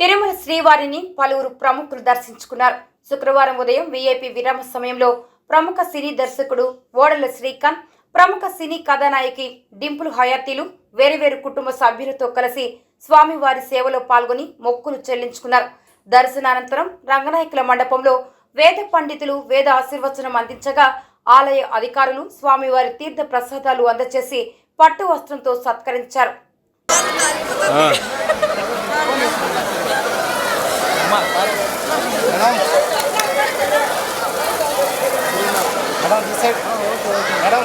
తిరుమల శ్రీవారిని పలువురు ప్రముఖులు దర్శించుకున్నారు. శుక్రవారం ఉదయం వీఐపీ విరామ సమయంలో ప్రముఖ సినీ దర్శకుడు ఓడల శ్రీకాంత్ ప్రముఖ సినీ కథానాయకి డింపుల్ హయాతీలు వేరువేరు కుటుంబ సభ్యులతో కలిసి స్వామివారి సేవలో పాల్గొని మొక్కులు చెల్లించుకున్నారు. దర్శనానంతరం రంగనాయకుల మండపంలో వేద పండితులు వేద ఆశీర్వచనం అందించగా ఆలయ అధికారులు స్వామివారి తీర్థ ప్రసాదాలు అందజేసి పట్టు వస్త్రంతో సత్కరించారు. మేడం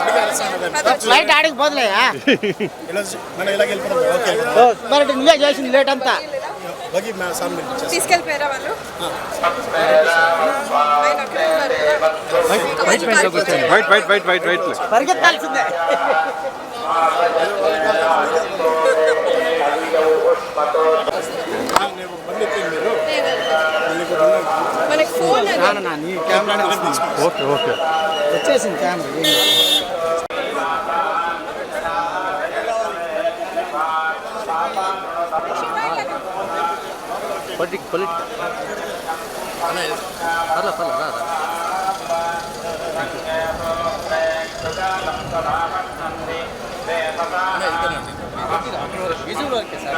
ఫ్లైట్ ఆడికి పోదులేయా? మరి నువ్వే చేసింది లేట్ అంతా. తీసుకెళ్ళిపోయారా వాళ్ళు? పరిగెత్తాల్సిందే. మనకి ఫోన్ ఓకే ఓకే. వచ్చేసింది కెమెరా. பொலிட்டிக் பொலிட்டிக் பரவாயில்ல பரவாயில்ல அண்ணா இருக்கேன் விசுவலாக இருக்கேன் சார்.